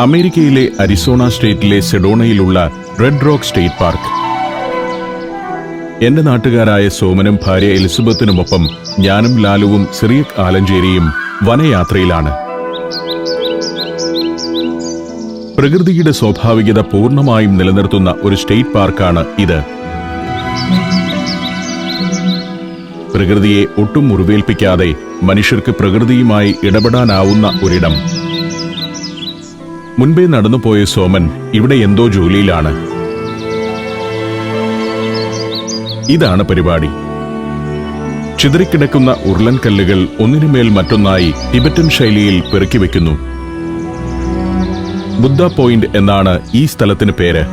അമേരിക്കയിലെ അരിസോണ സ്റ്റേറ്റിലെ സെഡോണയിലുള്ള റെഡ് റോക്ക് സ്റ്റേറ്റ് പാർക്ക്. എന്റെ നാട്ടുകാരായ സോമനും ഭാര്യ എലിസബത്തിനുമൊപ്പം ഞാനും ലാലുവും സിറിയക് ആലഞ്ചേരിയും വനയാത്രയിലാണ്. പ്രകൃതിയുടെ സ്വാഭാവികത പൂർണമായും നിലനിർത്തുന്ന ഒരു സ്റ്റേറ്റ് പാർക്കാണ് ഇത്. പ്രകൃതിയെ ഒട്ടും മുറിവേൽപ്പിക്കാതെ മനുഷ്യർക്ക് പ്രകൃതിയുമായി ഇടപെടാനാവുന്ന ഒരിടം. മുൻപേ നടന്നുപോയ സോമൻ ഇവിടെ എന്തോ ജോലിയിലാണ്. ഇതാണ് പരിപാടി. ചിതറിക്കിടക്കുന്ന ഉരുളൻ കല്ലുകൾ ഒന്നിനുമേൽ മറ്റൊന്നായി ടിബറ്റൻ ശൈലിയിൽ പെറുക്കി വെക്കുന്നു. ബുദ്ധ പോയിന്റ് എന്നാണ് ഈ സ്ഥലത്തിന് പേര്.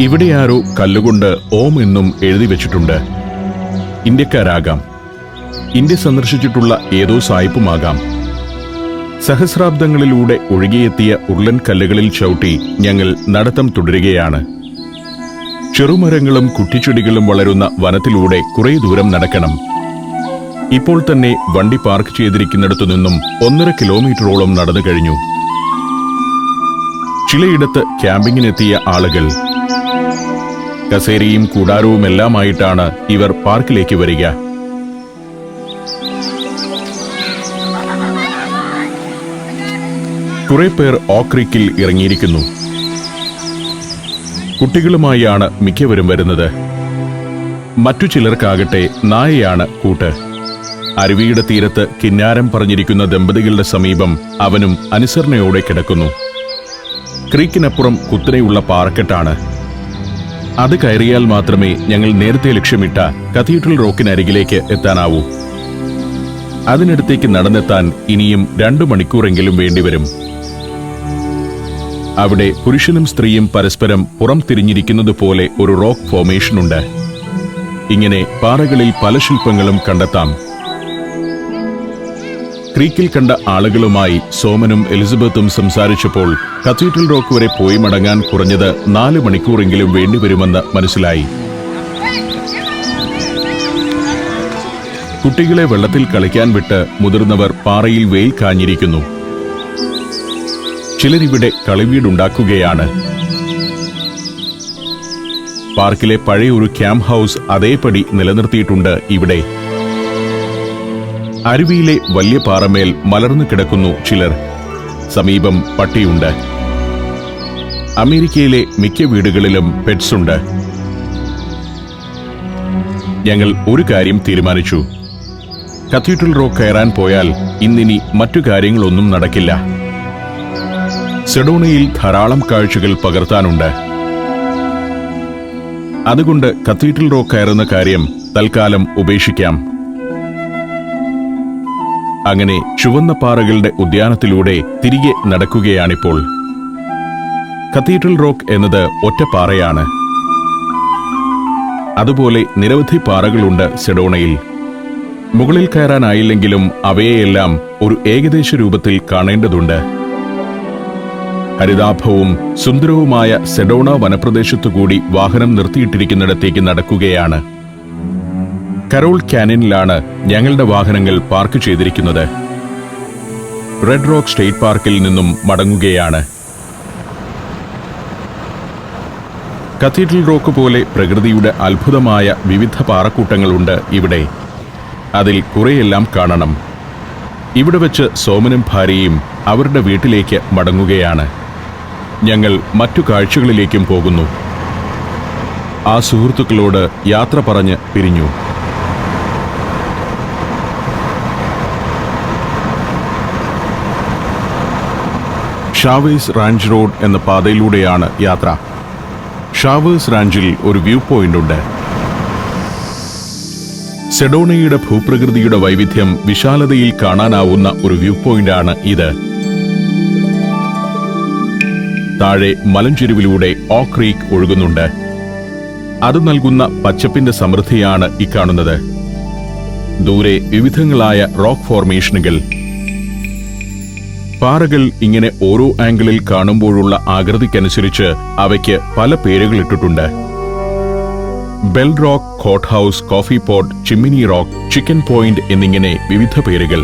ഇവിടെ ആരോ കല്ലുകൊണ്ട് ഓം എന്നും എഴുതി വെച്ചിട്ടുണ്ട്. ഇന്ത്യക്കാരാകാം. ഇന്ത്യ സന്ദർശിച്ചിട്ടുള്ള ഏതോ സായിപ്പുമാകാം. സഹസ്രാബ്ദങ്ങളിലൂടെ ഒഴുകിയെത്തിയ ഉരുളൻ കല്ലുകളിൽ ചവിട്ടി ഞങ്ങൾ നടത്തം തുടരുകയാണ്. ചെറുമരങ്ങളും കുറ്റിച്ചെടികളും വളരുന്ന വനത്തിലൂടെ കുറേ ദൂരം നടക്കണം. ഇപ്പോൾ തന്നെ വണ്ടി പാർക്ക് ചെയ്തിരിക്കുന്നിടത്തു നിന്നും ഒന്നര കിലോമീറ്ററോളം നടന്നു കഴിഞ്ഞു. ചിലയിടത്ത് ക്യാമ്പിങ്ങിനെത്തിയ ആളുകൾ. കസേരയും കൂടാരവുമെല്ലാമായിട്ടാണ് ഇവർ പാർക്കിലേക്ക് വരിക. കുറെ പേർ ഓക്രിക്കിൽ ഇറങ്ങിയിരിക്കുന്നു. കുട്ടികളുമായാണ് മിക്കവരും വരുന്നത്. മറ്റു ചിലർക്കാകട്ടെ നായയാണ് കൂട്ട്. അരുവിയുടെ തീരത്ത് കിന്നാരം പറഞ്ഞിരിക്കുന്ന ദമ്പതികളുടെ സമീപം അവനും അനുസരണയോടെ കിടക്കുന്നു. ക്രീക്കിനപ്പുറം കുത്തനെയുള്ള പാറക്കെട്ടാണ്. അത് കയറിയാൽ മാത്രമേ ഞങ്ങൾ നേരത്തെ ലക്ഷ്യമിട്ട കത്തീഡ്രൽ റോക്കിനരികിലേക്ക് എത്താനാവൂ. അതിനടുത്തേക്ക് നടന്നെത്താൻ ഇനിയും രണ്ടു മണിക്കൂറെങ്കിലും വേണ്ടിവരും. അവിടെ പുരുഷനും സ്ത്രീയും പരസ്പരം പുറം തിരിഞ്ഞിരിക്കുന്നത് പോലെ ഒരു റോക്ക് ഫോർമേഷൻ ഉണ്ട്. ഇങ്ങനെ പാറകളിൽ പല ശില്പങ്ങളും കണ്ടെത്താം. ക്രീക്കിൽ കണ്ട ആളുകളുമായി സോമനും എലിസബത്തും സംസാരിച്ചപ്പോൾ കത്തീഡ്രൽ റോക്ക് വരെ പോയി മടങ്ങാൻ കുറഞ്ഞത് നാല് മണിക്കൂറെങ്കിലും വേണ്ടിവരുമെന്ന് മനസ്സിലായി. കുട്ടികളെ വെള്ളത്തിൽ കളിക്കാൻ വിട്ട് മുതിർന്നവർ പാറയിൽ വെയിൽ കാഞ്ഞിരിക്കുന്നു. ചിലരിവിടെ കളിവീടുണ്ടാക്കുകയാണ്. പാർക്കിലെ പഴയ ഒരു ക്യാമ്പ് ഹൗസ് അതേപടി നിലനിർത്തിയിട്ടുണ്ട് ഇവിടെ. അരുവിയിലെ വലിയ പാറമേൽ മലർന്നു കിടക്കുന്നു ചിലർ. സമീപം പട്ടിയുണ്ട്. അമേരിക്കയിലെ മിക്ക വീടുകളിലും പെറ്റ്സ് ഉണ്ട്. ഞങ്ങൾ ഒരു കാര്യം തീരുമാനിച്ചു. കത്തീഡ്രൽ റോക്ക് കയറാൻ പോയാൽ ഇന്നിനി മറ്റു കാര്യങ്ങളൊന്നും നടക്കില്ല. സെഡോണയിൽ ധാരാളം കാഴ്ചകൾ പകർത്താനുണ്ട്. അതുകൊണ്ട് കത്തീഡ്രൽ റോ കയറുന്ന കാര്യം തൽക്കാലം ഉപേക്ഷിക്കാം. അങ്ങനെ ചുവന്ന പാറകളുടെ ഉദ്യാനത്തിലൂടെ തിരികെ നടക്കുകയാണിപ്പോൾ. കത്തീഡ്രൽ റോക്ക് എന്നത് ഒറ്റപ്പാറയാണ് അതുപോലെ നിരവധി പാറകളുണ്ട് സെഡോണയിൽ. മുകളിൽ കയറാനായില്ലെങ്കിലും അവയെയെല്ലാം ഒരു ഏകദേശ രൂപത്തിൽ കാണേണ്ടതുണ്ട്. ഹരിതാഭവും സുന്ദരവുമായ സെഡോണ വനപ്രദേശത്തുകൂടി വാഹനം നിർത്തിയിട്ടിരിക്കുന്നിടത്തേക്ക് നടക്കുകയാണ്. കരോൾ ക്യാനിനിലാണ് ഞങ്ങളുടെ വാഹനങ്ങൾ പാർക്ക് ചെയ്തിരിക്കുന്നത്. റെഡ് റോക്ക് സ്റ്റേറ്റ് പാർക്കിൽ നിന്നും മടങ്ങുകയാണ്. കത്തീഡ്രൽ റോക്ക് പോലെ പ്രകൃതിയുടെ അത്ഭുതമായ വിവിധ പാറക്കൂട്ടങ്ങളുണ്ട് ഇവിടെ. അതിൽ കുറെയെല്ലാം കാണണം. ഇവിടെ വെച്ച് സോമനും ഭാര്യയും അവരുടെ വീട്ടിലേക്ക് മടങ്ങുകയാണ്. ഞങ്ങൾ മറ്റു കാഴ്ചകളിലേക്കും പോകുന്നു. ആ സുഹൃത്തുക്കളോട് യാത്ര പറഞ്ഞ് പിരിഞ്ഞു. ഷാവേസ് റാഞ്ച് റോഡ് എന്ന പാതയിലൂടെയാണ് യാത്ര. ഷാവേഴ്സ് റാഞ്ചിൽ ഒരു വ്യൂ പോയിന്റ് ഉണ്ട്. സെഡോണയുടെ ഭൂപ്രകൃതിയുടെ വൈവിധ്യം വിശാലതയിൽ കാണാനാവുന്ന ഒരു വ്യൂ പോയിന്റാണ് ഇത്. താഴെ മലഞ്ചെരുവിലൂടെ ഓ ക്രീക്ക് ഒഴുകുന്നുണ്ട്. അത് നൽകുന്ന പച്ചപ്പിന്റെ സമൃദ്ധിയാണ് ഇക്കാണുന്നത് ദൂരെ വിവിധങ്ങളായ റോക്ക് ഫോർമേഷനുകൾ. പാറകൾ ഇങ്ങനെ ഓരോ ആംഗിളിൽ കാണുമ്പോഴുള്ള ആകൃതിക്കനുസരിച്ച് അവയ്ക്ക് പല പേരുകൾ ഇട്ടിട്ടുണ്ട് Bell Rock Court House Coffee Pot Chimney Rock Chicken Point എന്നിങ്ങനെ വിവിധ പേരുകൾ.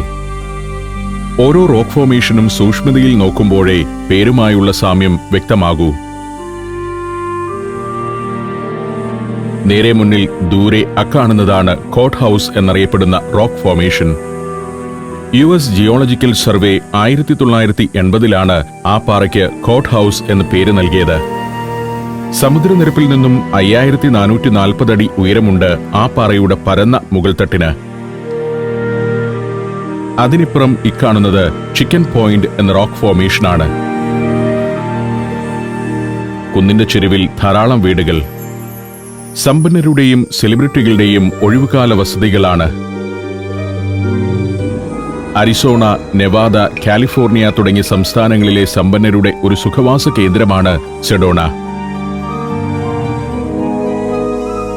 ഓരോ റോക്ക് ഫോർമേഷനും സൂക്ഷ്മതയിൽ നോക്കുമ്പോഴേ പേരുമായുള്ള സാമ്യം വ്യക്തമാകൂ. നേരെ മുന്നിൽ ദൂരെ അക്കാണുന്നതാണ് കോട്ട് ഹൗസ് എന്നറിയപ്പെടുന്ന rock formation. U S geological survey ആയിരത്തി തൊള്ളായിരത്തി എൺപതിലാണ് ആ പാറയ്ക്ക് കോട്ട് ഹൗസ് എന്ന് പേര് നൽകിയത്. സമുദ്രനിരപ്പിൽ നിന്നും അയ്യായിരത്തി നാനൂറ്റി നാൽപ്പത് അടി ഉയരമുണ്ട് ആ പാറയുടെ പരന്ന മുകൾത്തട്ടിന്. അതിനിപ്പുറം ഇക്കാണുന്നത് ചിക്കൻ പോയിന്റ് എന്ന റോക്ക് ഫോർമേഷനാണ് കുന്നിന്റെ ചെരുവിൽ ധാരാളം വീടുകൾ. സമ്പന്നരുടെയും സെലിബ്രിറ്റികളുടെയും ഒഴിവുകാല വസതികളാണ്. അരിസോണ നെവാദ കാലിഫോർണിയ തുടങ്ങിയ സംസ്ഥാനങ്ങളിലെ സമ്പന്നരുടെ ഒരു സുഖവാസ കേന്ദ്രമാണ് സെഡോണ.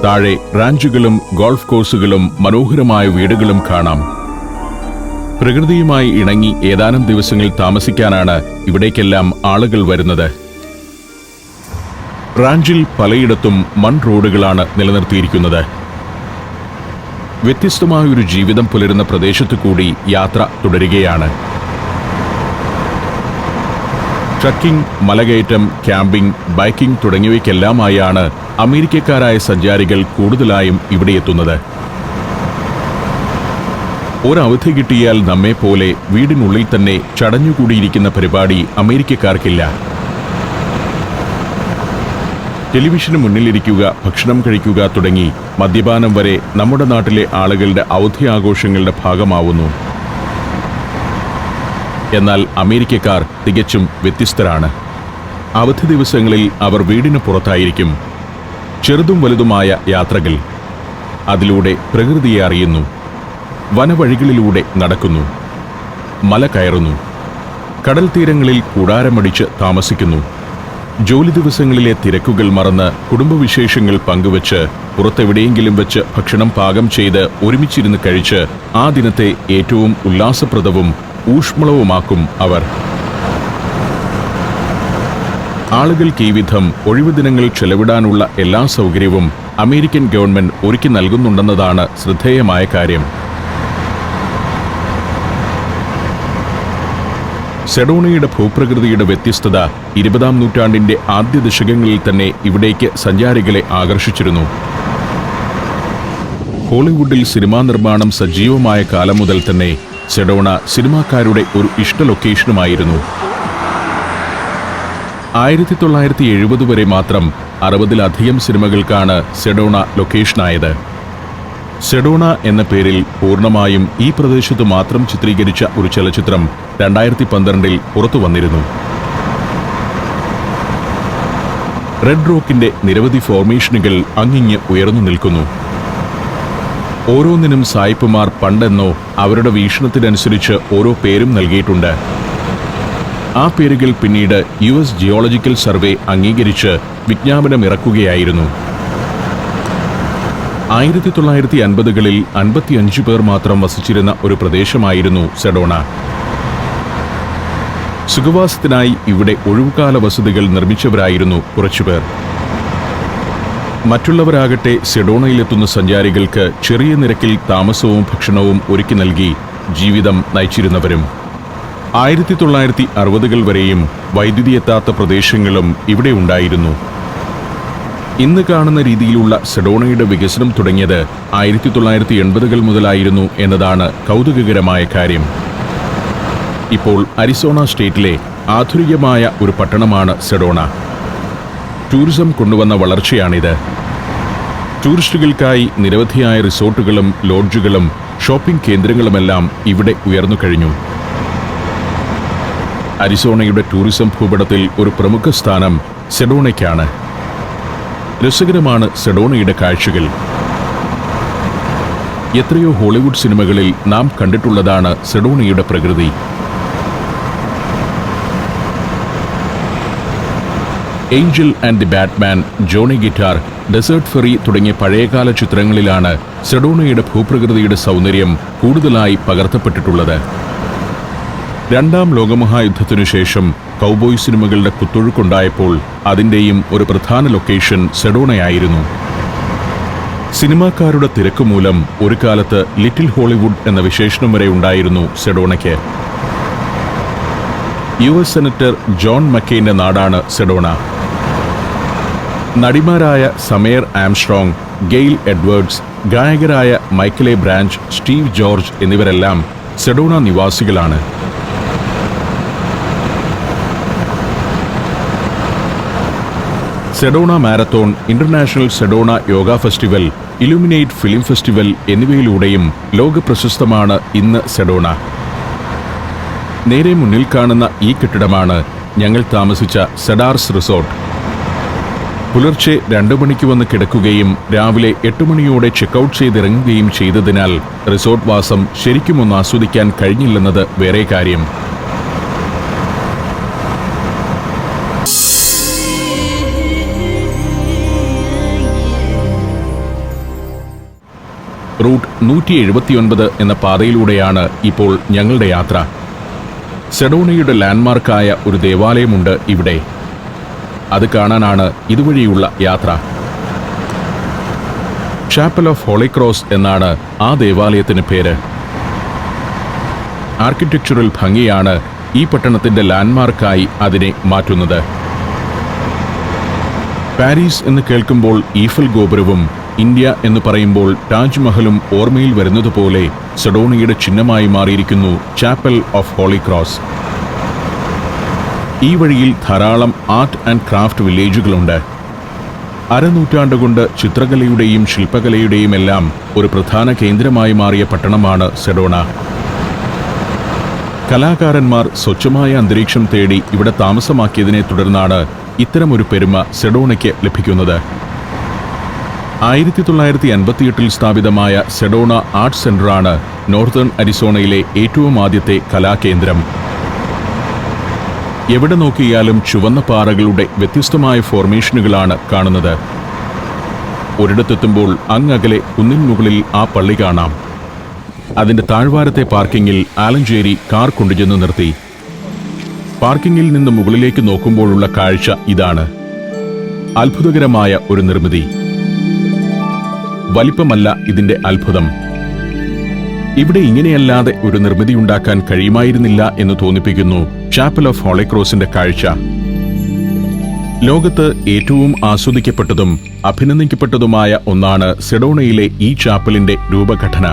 താഴെ റാഞ്ചുകളും ഗോൾഫ് കോഴ്സുകളും മനോഹരമായ വീടുകളും കാണാം. പ്രകൃതിയുമായി ഇണങ്ങി ഏതാനും ദിവസങ്ങൾ താമസിക്കാനാണ് ഇവിടേക്കെല്ലാം ആളുകൾ വരുന്നത്. റാഞ്ചിൽ പലയിടത്തും മൺ റോഡുകളാണ് നിലനിർത്തിയിരിക്കുന്നത്. വ്യത്യസ്തമായൊരു ജീവിതം പുലരുന്ന പ്രദേശത്തു കൂടി യാത്ര തുടരുകയാണ്. ട്രക്കിംഗ് മലകയറ്റം ക്യാമ്പിംഗ് ബൈക്കിംഗ് തുടങ്ങിയവയ്ക്കെല്ലാമായാണ് അമേരിക്കക്കാരായ സഞ്ചാരികൾ കൂടുതലായും ഇവിടെ എത്തുന്നത്. ഒരവധി കിട്ടിയാൽ നമ്മെ പോലെ വീടിനുള്ളിൽ തന്നെ ചടഞ്ഞുകൂടിയിരിക്കുന്ന പരിപാടി അമേരിക്കക്കാർക്കില്ല. ടെലിവിഷന് മുന്നിലിരിക്കുക ഭക്ഷണം കഴിക്കുക തുടങ്ങി മദ്യപാനം വരെ നമ്മുടെ നാട്ടിലെ ആളുകളുടെ അവധി ആഘോഷങ്ങളുടെ ഭാഗമാവുന്നു. എന്നാൽ അമേരിക്കക്കാർ തികച്ചും വ്യത്യസ്തരാണ്. അവധി ദിവസങ്ങളിൽ അവർ വീടിന് പുറത്തായിരിക്കും. ചെറുതും വലുതുമായ യാത്രകൾ അതിലൂടെ പ്രകൃതിയെ അറിയുന്നു. വനവഴികളിലൂടെ നടക്കുന്നു. മല കയറുന്നു. കടൽ തീരങ്ങളിൽ കൂടാരമടിച്ച് താമസിക്കുന്നു. ജോലി ദിവസങ്ങളിലെ തിരക്കുകൾ മറന്ന് കുടുംബവിശേഷങ്ങൾ പങ്കുവച്ച് പുറത്തെവിടെയെങ്കിലും വെച്ച് ഭക്ഷണം പാകം ചെയ്ത് ഒരുമിച്ചിരുന്ന് കഴിച്ച് ആ ദിനത്തെ ഏറ്റവും ഉല്ലാസപ്രദവും ഊഷ്മളവുമാക്കും അവർ. ആളുകൾക്ക് ഈ വിധം ഒഴിവു ദിനങ്ങൾ ചെലവിടാനുള്ള എല്ലാ സൗകര്യവും അമേരിക്കൻ ഗവൺമെന്റ് ഒരുക്കി നൽകുന്നുണ്ടെന്നതാണ് ശ്രദ്ധേയമായ കാര്യം. സെഡോണയുടെ ഭൂപ്രകൃതിയുടെ വ്യത്യസ്തത ഇരുപതാം നൂറ്റാണ്ടിന്റെ ആദ്യ ദശകങ്ങളിൽ തന്നെ ഇവിടേക്ക് സഞ്ചാരികളെ ആകർഷിച്ചിരുന്നു. ഹോളിവുഡിൽ സിനിമാ നിർമ്മാണം സജീവമായ കാലം മുതൽ തന്നെ സെഡോണ സിനിമാക്കാരുടെ ഒരു ഇഷ്ട ലൊക്കേഷനുമായിരുന്നു. ആയിരത്തി തൊള്ളായിരത്തി എഴുപത് വരെ മാത്രം അറുപതിലധികം സിനിമകൾക്കാണ് സെഡോണ ലൊക്കേഷനായത്. സെഡോണ എന്ന പേരിൽ പൂർണമായും ഈ പ്രദേശത്ത് മാത്രം ചിത്രീകരിച്ച ഒരു ചലച്ചിത്രം രണ്ടായിരത്തി പന്ത്രണ്ടിൽ പുറത്തു വന്നിരുന്നു റെഡ് റോക്കിന്റെ നിരവധി ഫോർമേഷനുകൾ അങ്ങിങ്ങ് ഉയർന്നു നിൽക്കുന്നു. ഓരോന്നിനും സായിപ്പുമാർ പണ്ടെന്നോ അവരുടെ വീക്ഷണത്തിനനുസരിച്ച് ഓരോ പേരും നൽകിയിട്ടുണ്ട്. ആ പേരുകൾ പിന്നീട് യു എസ് ജിയോളജിക്കൽ സർവേ അംഗീകരിച്ച് വിജ്ഞാപനമിറക്കുകയായിരുന്നു. ആയിരത്തി തൊള്ളായിരത്തി അൻപതുകളിൽ അൻപത്തിയഞ്ച് പേർ മാത്രം വസിച്ചിരുന്ന ഒരു പ്രദേശമായിരുന്നു സെഡോണ. സുഖവാസത്തിനായി ഇവിടെ ഒഴിവുകാല വസതികൾ നിർമ്മിച്ചവരായിരുന്നു കുറച്ചുപേർ. മറ്റുള്ളവരാകട്ടെ സെഡോണയിലെത്തുന്ന സഞ്ചാരികൾക്ക് ചെറിയ നിരക്കിൽ താമസവും ഭക്ഷണവും ഒരുക്കി നൽകി ജീവിതം നയിച്ചിരുന്നവരും. ആയിരത്തി തൊള്ളായിരത്തി അറുപതുകൾ വരെയും വൈദ്യുതി എത്താത്ത പ്രദേശങ്ങളും ഇവിടെ ഉണ്ടായിരുന്നു. ഇന്ന് കാണുന്ന രീതിയിലുള്ള സെഡോണയുടെ വികസനം തുടങ്ങിയത് ആയിരത്തി തൊള്ളായിരത്തി എൺപതുകൾ മുതലായിരുന്നു എന്നതാണ് കൗതുകകരമായ കാര്യം. ഇപ്പോൾ അരിസോണ സ്റ്റേറ്റിലെ ആധുനികമായ ഒരു പട്ടണമാണ് സെഡോണ. ടൂറിസം കൊണ്ടുവന്ന വളർച്ചയാണിത്. ടൂറിസ്റ്റുകൾക്കായി നിരവധിയായ റിസോർട്ടുകളും ലോഡ്ജുകളും ഷോപ്പിംഗ് കേന്ദ്രങ്ങളുമെല്ലാം ഇവിടെ ഉയർന്നു കഴിഞ്ഞു. അരിസോണയുടെ ടൂറിസം ഭൂപടത്തിൽ ഒരു പ്രമുഖ സ്ഥാനം സെഡോണയ്ക്കാണ്. രസകരമാണ് സെഡോണയുടെ കാഴ്ചകൾ. എത്രയോ ഹോളിവുഡ് സിനിമകളിൽ നാം കണ്ടിട്ടുള്ളതാണ് സെഡോണയുടെ പ്രകൃതി. Angel and the Badman Johnny Guitar Desert Fury തുടങ്ങിയ പഴയകാല ചിത്രങ്ങളിലാണ് സെഡോണയുടെ ഭൂപ്രകൃതിയുടെ സൗന്ദര്യം കൂടുതലായി പകർത്തപ്പെട്ടിട്ടുള്ളത്. രണ്ടാം ലോകമഹായുദ്ധത്തിനു ശേഷം കൗബോയ് സിനിമകളുടെ കുത്തൊഴുക്കുണ്ടായപ്പോൾ അതിന്റെയും ഒരു പ്രധാന ലൊക്കേഷൻ സെഡോണയായിരുന്നു. സിനിമാക്കാരുടെ തിരക്ക് മൂലം ഒരു കാലത്ത് ലിറ്റിൽ ഹോളിവുഡ് എന്ന വിശേഷണം വരെ ഉണ്ടായിരുന്നു സെഡോണയ്ക്ക്. യു എസ് സെനറ്റർ ജോൺ മക്കെയിന്റെ നാടാണ് സെഡോണ. നടിമാരായ സമയർ ആംസ്ട്രോങ് ഗെയിൽ എഡ്വേർഡ്സ് ഗായകരായ മൈക്കലെ ബ്രാഞ്ച് സ്റ്റീവ് ജോർജ് എന്നിവരെല്ലാം Sedona നിവാസികളാണ്. Sedona marathon international Sedona yoga festival illuminate film festival എന്നിവയിലൂടെയും ലോകപ്രശസ്തമാണ് ഇന്ന് സെഡോണ. നേരെ മുന്നിൽ കാണുന്ന ഈ കെട്ടിടമാണ് ഞങ്ങൾ താമസിച്ച സെഡാർസ് റിസോർട്ട്. പുലർച്ചെ രണ്ടു മണിക്ക് വന്ന് കിടക്കുകയും രാവിലെ എട്ട് മണിയോടെ ചെക്കൗട്ട് ചെയ്തിറങ്ങുകയും ചെയ്തതിനാൽ റിസോർട്ട് വാസം ശരിക്കും ഒന്ന് ആസ്വദിക്കാൻ കഴിഞ്ഞില്ലെന്നത് വേറെ കാര്യം. റൂട്ട് നൂറ്റി എഴുപത്തിയൊൻപത് എന്ന പാതയിലൂടെയാണ് ഇപ്പോൾ ഞങ്ങളുടെ യാത്ര. സെഡോണയുടെ ലാൻഡ്മാർക്കായ ഒരു ദേവാലയമുണ്ട് ഇവിടെ. അത് കാണാനാണ് ഇതുവഴിയുള്ള യാത്ര. ചാപ്പൽ ഓഫ് ഹോളിക്രോസ് എന്നാണ് ആ ദേവാലയത്തിന് പേര്. ആർക്കിടെക്ചറൽ ഭംഗിയാണ് ഈ പട്ടണത്തിന്റെ ലാൻഡ്മാർക്കായി അതിനെ മാറ്റുന്നത്. പാരീസ് എന്ന് കേൾക്കുമ്പോൾ ഈഫൽ ഗോപുരവും ഇന്ത്യ എന്ന് പറയുമ്പോൾ താജ്മഹലും ഓർമ്മയിൽ വരുന്നതുപോലെ സെഡോണിയുടെ ചിഹ്നമായി മാറിയിരിക്കുന്നു ചാപ്പൽ ഓഫ് ഹോളി ക്രോസ്. ഈ വഴിയിൽ ധാരാളം ആർട്ട് ആൻഡ് ക്രാഫ്റ്റ് വില്ലേജുകളുണ്ട്. അരനൂറ്റാണ്ടുകൊണ്ട് ചിത്രകലയുടെയും ശില്പകലയുടെയും എല്ലാം ഒരു പ്രധാന കേന്ദ്രമായി മാറിയ പട്ടണമാണ് സെഡോണ. കലാകാരന്മാർ സ്വച്ഛമായ അന്തരീക്ഷം തേടി ഇവിടെ താമസമാക്കിയതിനെ തുടർന്നാണ് ഇത്തരമൊരു പെരുമ സെഡോണയ്ക്ക് ലഭിക്കുന്നത്. ആയിരത്തി തൊള്ളായിരത്തി അൻപത്തിയെട്ടിൽ സ്ഥാപിതമായ സെഡോണ ആർട്സ് സെന്ററാണ് നോർത്തേൺ അരിസോണയിലെ ഏറ്റവും ആദ്യത്തെ കലാകേന്ദ്രം. എവിടെ നോക്കിയാലും ചുവന്ന പാറകളുടെ വ്യത്യസ്തമായ ഫോർമേഷനുകളാണ് കാണുന്നത്. ഒരിടത്തെത്തുമ്പോൾ അങ്ങകലെ കുന്നിൻ മുകളിൽ ആ പള്ളി കാണാം. അതിന്റെ താഴ്വാരത്തെ പാർക്കിങ്ങിൽ ആലഞ്ചേരി കാർ കൊണ്ടുചെന്ന് നിർത്തി. പാർക്കിങ്ങിൽ നിന്ന് മുകളിലേക്ക് നോക്കുമ്പോഴുള്ള കാഴ്ച ഇതാണ്. അത്ഭുതകരമായ ഒരു നിർമ്മിതി. വലിപ്പമല്ല ഇതിന്റെ അത്ഭുതം. ഇവിടെ ഇങ്ങനെയല്ലാതെ ഒരു നിർമ്മിതി ഉണ്ടാക്കാൻ കഴിയുമായിരുന്നില്ല എന്ന് തോന്നിപ്പിക്കുന്നു ചാപ്പൽ ഓഫ് ഹോളിക്രോസിന്റെ കാഴ്ച. ലോകത്ത് ഏറ്റവും ആസ്വദിക്കപ്പെട്ടതും അഭിനന്ദിക്കപ്പെട്ടതുമായ ഒന്നാണ് സെഡോണയിലെ ഈ ചാപ്പലിന്റെ രൂപഘടന.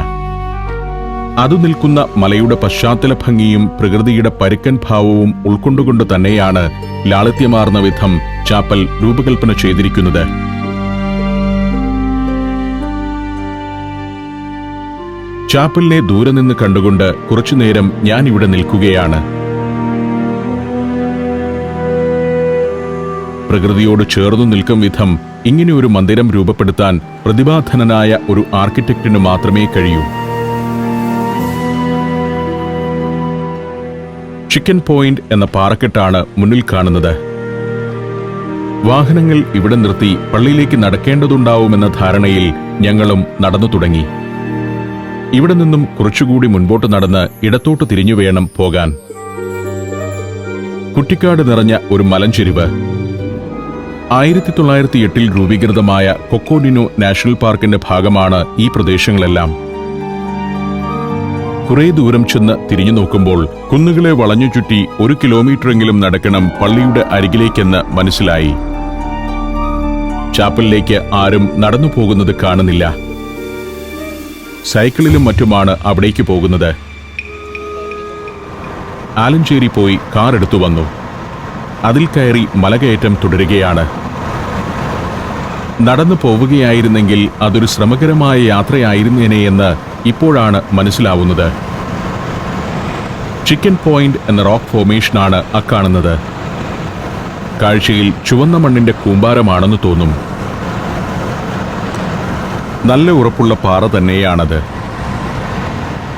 അതു നിൽക്കുന്ന മലയുടെ പശ്ചാത്തല ഭംഗിയും പ്രകൃതിയുടെ പരുക്കൻ ഭാവവും ഉൾക്കൊണ്ടുകൊണ്ട് തന്നെയാണ് ലാളിത്യമാർന്ന വിധം ചാപ്പൽ രൂപകൽപ്പന ചെയ്തിരിക്കുന്നത്. ചാപ്പലിനെ ദൂരെ നിന്ന് കണ്ടുകൊണ്ട് കുറച്ചുനേരം ഞാൻ ഇവിടെ നിൽക്കുകയാണ്. പ്രകൃതിയോട് ചേർന്നു നിൽക്കും വിധം ഇങ്ങനെ ഒരു മന്ദിരം രൂപപ്പെടുത്താൻ പ്രതിഭാധനനായ ഒരു ആർക്കിടെക്റ്റിന് മാത്രമേ കഴിയൂ. ചിക്കൻ പോയിന്റ് എന്ന പാറക്കെട്ടാണ് മുന്നിൽ കാണുന്നത്. വാഹനങ്ങൾ ഇവിടെ നിർത്തി പള്ളിയിലേക്ക് നടക്കേണ്ടതുണ്ടാവുമെന്ന ധാരണയിൽ ഞങ്ങളും നടന്നു തുടങ്ങി ഇവിടെ നിന്നും കുറച്ചുകൂടി മുൻപോട്ട് നടന്ന് ഇടത്തോട്ട് തിരിഞ്ഞു വേണം പോകാൻ. കുട്ടിക്കാട് നിറഞ്ഞ ഒരു മലഞ്ചെരിവ്. ആയിരത്തി തൊള്ളായിരത്തി എട്ടിൽ രൂപീകൃതമായ കൊക്കോഡിനോ നാഷണൽ പാർക്കിന്റെ ഭാഗമാണ് ഈ പ്രദേശങ്ങളെല്ലാം. കുറെ ദൂരം ചെന്ന് തിരിഞ്ഞു നോക്കുമ്പോൾ കുന്നുകളെ വളഞ്ഞു ചുറ്റി ഒരു കിലോമീറ്ററെങ്കിലും നടക്കണം പള്ളിയുടെ അരികിലേക്കെന്ന് മനസ്സിലായി. ചാപ്പലിലേക്ക് ആരും നടന്നു പോകുന്നത് കാണുന്നില്ല. സൈക്കിളിലും മറ്റുമാണ് അവിടേക്ക് പോകുന്നത്. ആലഞ്ചേരി പോയി കാർ എടുത്തു വന്നു. അതിൽ കയറി മലകയറ്റം തുടരുകയാണ്. നടന്നു പോവുകയായിരുന്നെങ്കിൽ അതൊരു ശ്രമകരമായ യാത്രയായിരുന്നേനെ എന്ന് ഇപ്പോഴാണ് മനസ്സിലാവുന്നത്. ചിക്കൻ പോയിന്റ് എന്ന റോക്ക് ഫോർമേഷനാണ് അക്കാണുന്നത്. കാഴ്ചയിൽ ചുവന്ന മണ്ണിന്റെ കൂമ്പാരമാണെന്ന് തോന്നും. നല്ല ഉറപ്പുള്ള പാറ തന്നെയാണത്.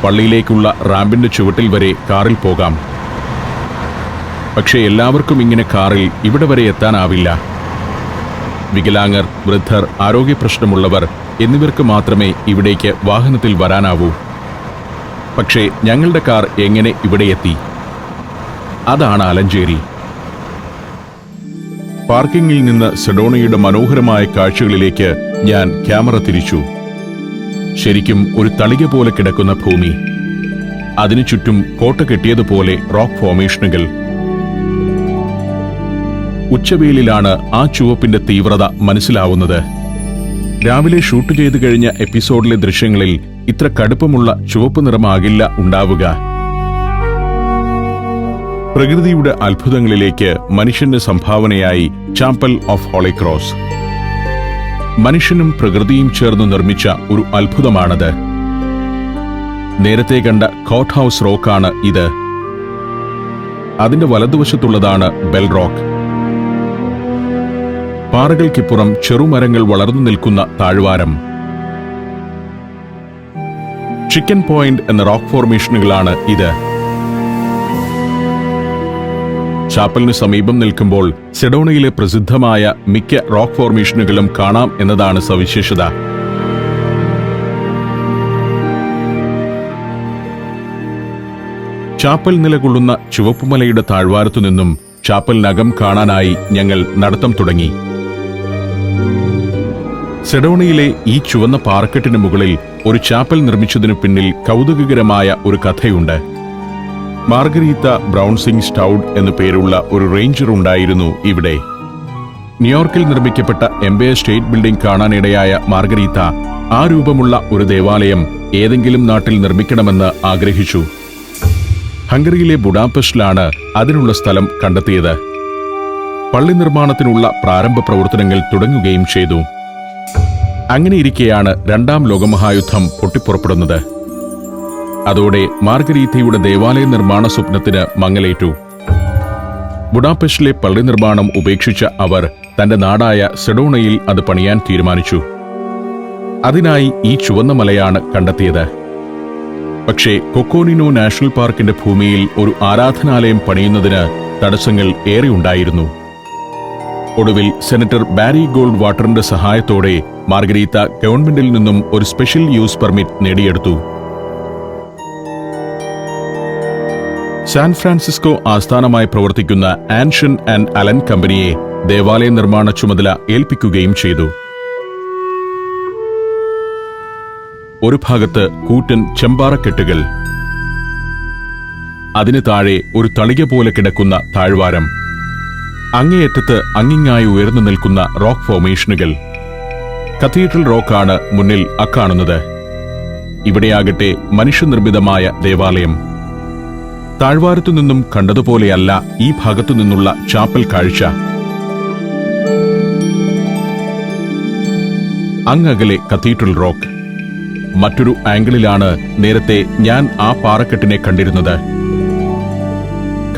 പള്ളിയിലേക്കുള്ള റാമ്പിന്റെ ചുവട്ടിൽ വരെ കാറിൽ പോകാം. പക്ഷേ എല്ലാവർക്കും ഇങ്ങനെ കാറിൽ ഇവിടെ വരെ എത്താനാവില്ല. വികലാംഗർ വൃദ്ധർ ആരോഗ്യപ്രശ്നമുള്ളവർ എന്നിവർക്ക് മാത്രമേ ഇവിടേക്ക് വാഹനത്തിൽ വരാനാവൂ. പക്ഷേ ഞങ്ങളുടെ കാർ എങ്ങനെ ഇവിടെ എത്തി? അതാണ് അലഞ്ചേരി. പാർക്കിങ്ങിൽ നിന്ന് സെഡോണയുടെ മനോഹരമായ കാഴ്ചകളിലേക്ക് ഞാൻ ക്യാമറ തിരിച്ചു. ശരിക്കും ഒരു തളിക പോലെ കിടക്കുന്ന ഭൂമി. അതിനു ചുറ്റും കോട്ട കെട്ടിയതുപോലെ റോക്ക് ഫോർമേഷനുകൾ. ഉച്ചവെയിലാണ് ആ ചുവപ്പിന്റെ തീവ്രത മനസ്സിലാവുന്നത്. രാവിലെ ഷൂട്ട് ചെയ്തു കഴിഞ്ഞ എപ്പിസോഡിലെ ദൃശ്യങ്ങളിൽ ഇത്ര കടുപ്പമുള്ള ചുവപ്പ് നിറമാകില്ല ഉണ്ടാവുക. പ്രകൃതിയുടെ അത്ഭുതങ്ങളിലേക്ക് മനുഷ്യന്റെ സംഭാവനയായി ചാമ്പൽ ഓഫ് ഹോളിക്രോസ് മനുഷ്യനും പ്രകൃതിയും ചേർന്ന് നിർമ്മിച്ച ഒരു അത്ഭുതമാണത്. നേരത്തെ കണ്ട കോട്ട് ഹൗസ് റോക്കാണ് ഇത്. അതിന്റെ വലതുവശത്തുള്ളതാണ് ബെൽ റോക്ക്. പാറകൾക്കിപ്പുറം ചെറുമരങ്ങൾ വളർന്നു നിൽക്കുന്ന താഴ്വാരം. ചിക്കൻ പോയിന്റ് എന്ന റോക്ക് ഫോർമേഷനുകളാണ് ഇത്. ചാപ്പലിന് സമീപം നിൽക്കുമ്പോൾ സെഡോണയിലെ പ്രസിദ്ധമായ മിക്ക റോക്ക് ഫോർമേഷനുകളും കാണാം എന്നതാണ് സവിശേഷത. ചാപ്പൽ നിലകൊള്ളുന്ന ചുവപ്പുമലയുടെ താഴ്വാരത്തു നിന്നും ചാപ്പലിനകം കാണാനായി ഞങ്ങൾ നടത്തം തുടങ്ങി. സെഡോണയിലെ ഈ ചുവന്ന പാറക്കെട്ടിന് മുകളിൽ ഒരു ചാപ്പൽ നിർമ്മിച്ചതിനു പിന്നിൽ കൗതുകകരമായ ഒരു കഥയുണ്ട്. മാർഗരീത്ത ബ്രൗൺസിംഗ് സ്റ്റൗഡ് എന്നു പേരുള്ള ഒരു റേഞ്ചർ ഉണ്ടായിരുന്നു ഇവിടെ. ന്യൂയോർക്കിൽ നിർമ്മിക്കപ്പെട്ട എംബയർ സ്റ്റേറ്റ് ബിൽഡിംഗ് കാണാനിടയായ മാർഗരീത്ത ആ രൂപമുള്ള ഒരു ദേവാലയം ഏതെങ്കിലും നാട്ടിൽ നിർമ്മിക്കണമെന്ന് ആഗ്രഹിച്ചു. ഹംഗറിയിലെ ബുഡാപെസ്റ്റിലാണ് അതിനുള്ള സ്ഥലം കണ്ടെത്തിയത്. പള്ളി നിർമ്മാണത്തിനുള്ള പ്രാരംഭ പ്രവർത്തനങ്ങൾ തുടങ്ങുകയും ചെയ്തു. അങ്ങനെയിരിക്കെയാണ് രണ്ടാം ലോകമഹായുദ്ധം പൊട്ടിപ്പുറപ്പെടുന്നത്. അതോടെ മാർഗരീത്തയുടെ ദേവാലയ നിർമ്മാണ സ്വപ്നത്തിന് മങ്ങലേറ്റു. ബുഡാപെസ്റ്റിലെ പള്ളി നിർമ്മാണം ഉപേക്ഷിച്ച അവർ തന്റെ നാടായ സെഡോണയിൽ അത് പണിയാൻ തീരുമാനിച്ചു. അതിനായി ഈ ചുവന്ന മലയാണ് കണ്ടെത്തിയത്. പക്ഷേ കൊക്കോനിനോ നാഷണൽ പാർക്കിന്റെ ഭൂമിയിൽ ഒരു ആരാധനാലയം പണിയുന്നതിന് തടസ്സങ്ങൾ ഏറെയുണ്ടായിരുന്നു ഒടുവിൽ സെനറ്റർ ബാരി ഗോൾഡ് വാട്ടറിന്റെ സഹായത്തോടെ മാർഗരീത്ത ഗവൺമെന്റിൽ നിന്നും ഒരു സ്പെഷ്യൽ യൂസ് പെർമിറ്റ് നേടിയെടുത്തു. സാൻ ഫ്രാൻസിസ്കോ ആസ്ഥാനമായി പ്രവർത്തിക്കുന്ന ആൻഷൻ ആൻഡ് അലൻ കമ്പനിയെ ദേവാലയ നിർമ്മാണ ചുമതല ഏൽപ്പിക്കുകയും ചെയ്തു. ഒരു ഭാഗത്ത് കൂറ്റൻ ചെമ്പാറക്കെട്ടുകൾ അതിന് താഴെ ഒരു തളിക പോലെ കിടക്കുന്ന താഴ്വാരം അങ്ങേയറ്റത്ത് അങ്ങിങ്ങായി ഉയർന്നു നിൽക്കുന്ന റോക്ക് ഫോർമേഷനുകൾ. കത്തീഡ്രൽ റോക്കാണ് മുന്നിൽ അക്കാണുന്നത്. ഇവിടെയാകട്ടെ മനുഷ്യനിർമ്മിതമായ ദേവാലയം. താഴ്വാരത്തു നിന്നും കണ്ടതുപോലെയല്ല ഈ ഭാഗത്തു നിന്നുള്ള ചാപ്പൽ കാഴ്ച. അങ്ങകലെ കത്തീഡ്രൽ റോക്ക്. മറ്റൊരു ആംഗിളിലാണ് നേരത്തെ ഞാൻ ആ പാറക്കെട്ടിനെ കണ്ടിരുന്നത്.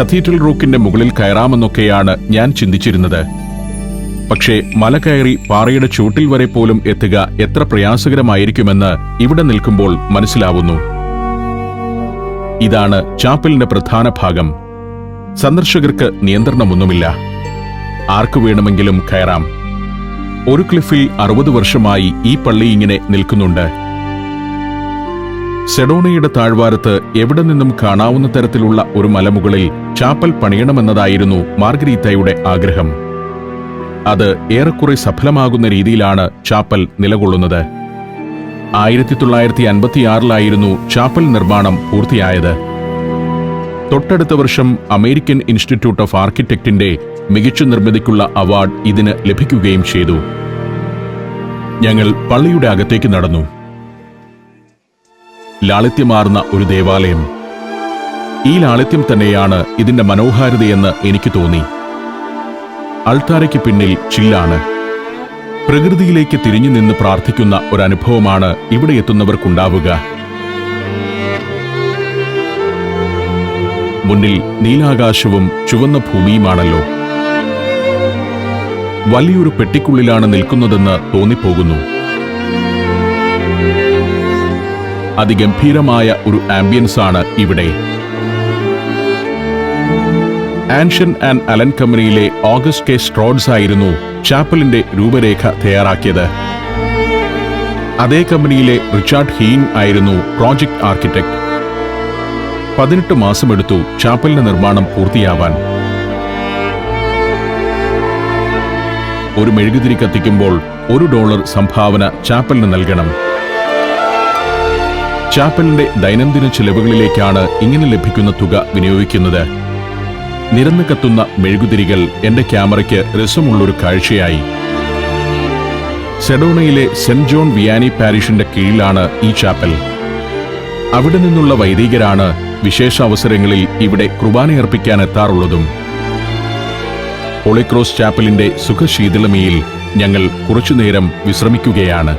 കത്തീഡ്രൽ റോക്കിന്റെ മുകളിൽ കയറാമെന്നൊക്കെയാണ് ഞാൻ ചിന്തിച്ചിരുന്നത്. പക്ഷേ മല കയറി പാറയുടെ ചൂട്ടിൽ വരെ പോലും എത്തുക എത്ര പ്രയാസകരമായിരിക്കുമെന്ന് ഇവിടെ നിൽക്കുമ്പോൾ മനസ്സിലാവുന്നു. ഇതാണ് ചാപ്പലിന്റെ പ്രധാന ഭാഗം. സന്ദർശകർക്ക് നിയന്ത്രണമൊന്നുമില്ല. ആർക്കു വേണമെങ്കിലും കയറാം. ഒരു ക്ലിഫിൽ അറുപത് വർഷമായി ഈ പള്ളി ഇങ്ങനെ നിൽക്കുന്നുണ്ട്. സെഡോണയുടെ താഴ്വാരത്ത് എവിടെ നിന്നും കാണാവുന്ന തരത്തിലുള്ള ഒരു മലമുകളിൽ ചാപ്പൽ പണിയണമെന്നതായിരുന്നു മാർഗരീത്തയുടെ ആഗ്രഹം. അത് ഏറെക്കുറെ സഫലമാകുന്ന രീതിയിലാണ് ചാപ്പൽ നിലകൊള്ളുന്നത്. ആയിരത്തി തൊള്ളായിരത്തി അൻപത്തിയാറിലായിരുന്നു ചാപ്പൽ നിർമ്മാണം പൂർത്തിയായത്. തൊട്ടടുത്ത വർഷം അമേരിക്കൻ ഇൻസ്റ്റിറ്റ്യൂട്ട് ഓഫ് ആർക്കിടെക്റ്റിന്റെ മികച്ച നിർമ്മിതിക്കുള്ള അവാർഡ് ഇതിന് ലഭിക്കുകയും ചെയ്തു. ഞങ്ങൾ പള്ളിയുടെ അകത്തേക്ക് നടന്നു. ലാളിത്യമാർന്ന ഒരു ദേവാലയം. ഈ ലാളിത്യം തന്നെയാണ് ഇതിന്റെ മനോഹാരിതയെന്ന് എനിക്ക് തോന്നി. അൾത്താരയ്ക്ക് പിന്നിൽ ചില്ലാണ്. പ്രകൃതിയിലേക്ക് തിരിഞ്ഞു നിന്ന് പ്രാർത്ഥിക്കുന്ന ഒരനുഭവമാണ് ഇവിടെ എത്തുന്നവർക്കുണ്ടാവുക. മുന്നിൽ നീലാകാശവും ചുവന്ന ഭൂമിയുമാണല്ലോ. വലിയൊരു പെട്ടിക്കുള്ളിലാണ് നിൽക്കുന്നതെന്ന് തോന്നിപ്പോകുന്നു. അതിഗംഭീരമായ ഒരു ആംബിയൻസ് ആണ് ഇവിടെ. ആൻഷൻ ആൻഡ് അലൻ കമ്പനിയിലെ ഓഗസ്റ്റ് കെ സ്ട്രോഡ്സ് ആയിരുന്നു ചാപ്പലിന്റെ രൂപരേഖ തയ്യാറാക്കിയത്. അതേ കമ്പനിയിലെ റിച്ചാർഡ് ഹീൻ ആയിരുന്നു പ്രോജക്ട് ആർക്കിടെക്ട്. പതിനെട്ട് മാസമെടുത്തു ചാപ്പലിന്റെ നിർമ്മാണം പൂർത്തിയാവാൻ. ഒരു മെഴുകുതിരി കത്തിക്കുമ്പോൾ ഒരു ഡോളർ സംഭാവന ചാപ്പലിന് നൽകണം. ചാപ്പലിന്റെ ദൈനംദിന ചെലവുകളിലേക്കാണ് ഇങ്ങനെ ലഭിക്കുന്ന തുക വിനിയോഗിക്കുന്നത്. നിരന്നു കത്തുന്ന മെഴുകുതിരികൾ എന്റെ ക്യാമറയ്ക്ക് രസമുള്ളൊരു കാഴ്ചയായി. സെഡോണയിലെ സെന്റ് ജോൺ വിയാനി പാരിഷിന്റെ കീഴിലാണ് ഈ ചാപ്പൽ. അവിടെ നിന്നുള്ള വൈദികരാണ് വിശേഷ അവസരങ്ങളിൽ ഇവിടെ കുർബാനയർപ്പിക്കാൻ എത്താറുള്ളതും. ഒളിക്രോസ് ചാപ്പലിന്റെ സുഖശീതളമയിൽ ഞങ്ങൾ കുറച്ചുനേരം വിശ്രമിക്കുകയാണ്.